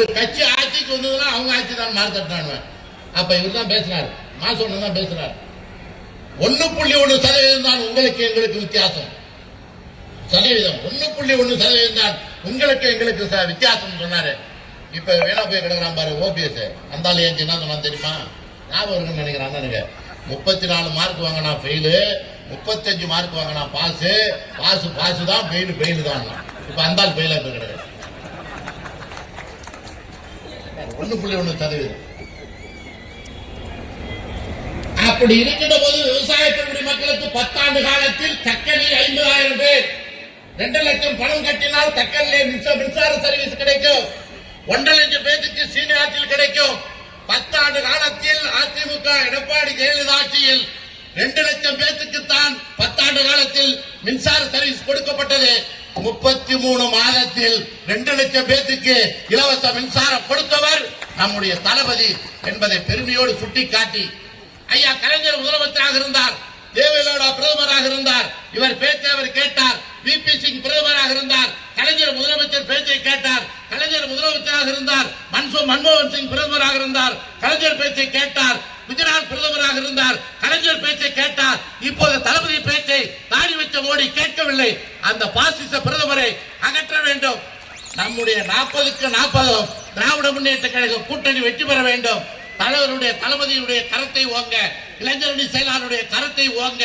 ஒரு கட்சி ஆட்சிக்கு வந்ததுன்னா அவங்க ஆட்சி தான் மாறு தட்டானுவ அப்ப இவர் தான் பேசினார். மாசம் ஒன்று தான் பேசினார். ஒன்னு புள்ளி ஒன்று சதவீதம் தான் உங்களுக்கு எங்களுக்கு வித்தியாசம். சதவீதம். ஒன்னு புள்ளி ஒன்று சதவீதம் தான் உங்களுக்கு எங்களுக்கு வித்தியாசம் சொன்னாரு. இப்ப வேணா போய் கிடக்குறான் பாரு ஓபிஎஸ். அந்த ஆள் ஏன் என்ன சொன்னா தெரியுமா? ஞாபகம் இருக்குன்னு நினைக்கிறேன் அண்ணனுங்க முப்பத்தி நாலு மார்க் வாங்கினா ஃபெயிலு முப்பத்தஞ்சு மார்க் வாங்கினா பாசு பாசு பாசு தான் ஃபெயிலு ஃபெயிலு தான். இப்ப அந்த ஆள் ஃபெயிலா போய் கிடக்கு ஒன்று புள்ளி ஒன்று சதவீதம் அப்படி இருக்கின்ற போது விவசாயத்தினுடைய மக்களுக்கு பத்தாண்டு காலத்தில் தக்கலில் ஐம்பதாயிரம் பேர். ரெண்டு லட்சம் பணம் கட்டினால் தக்கல்லே மின்சார சர்வீஸ் கிடைக்கும். ஒன்றரை லட்சம் பேருக்கு சீனியாற்றில் கிடைக்கும். பத்தாண்டு காலத்தில் அதிமுக எடப்பாடி ஜெயலலிதா ஆட்சியில் ரெண்டு லட்சம் பேருக்கு தான் பத்தாண்டு காலத்தில் மின்சார சர்வீஸ் கொடுக்கப்பட்டது. முப்பத்தி மூணு மாதத்தில் ரெண்டு லட்சம் பேத்துக்கு இலவச மின்சாரம் கொடுத்தவர் நம்முடைய தளபதி என்பதை பெருமையோடு சுட்டிக்காட்டி ஐயா கலைஞர் முதலமைச்சராக இருந்தார் தேவேலோடா பிரதமராக இருந்தார் இவர் பேச்சை அவர் கேட்டார் விபி சிங் பிரதமராக இருந்தார் கலைஞர் முதலமைச்சர் பேச்சை கேட்டார் கலைஞர் முதலமைச்சராக இருந்தார் மன்சோ மன்மோகன் சிங் பிரதமராக இருந்தார் கலைஞர் பேச்சை கேட்டார் குஜராத் பிரதமராக இருந்தார் கலைஞர் பேச்சை கேட்டார் இப்போது தளபதி மோடி கேட்கவில்லை. அந்த பாசிச பிரதமரை அகற்ற வேண்டும். நம்முடைய நாற்பதுக்கு நாற்பதும் திராவிட முன்னேற்ற கழக கூட்டணி வெற்றி பெற வேண்டும். தலைவருடைய தளபதியுடைய கரத்தை ஓங்க இளைஞரணி செயலாளருடைய கரத்தை ஓங்க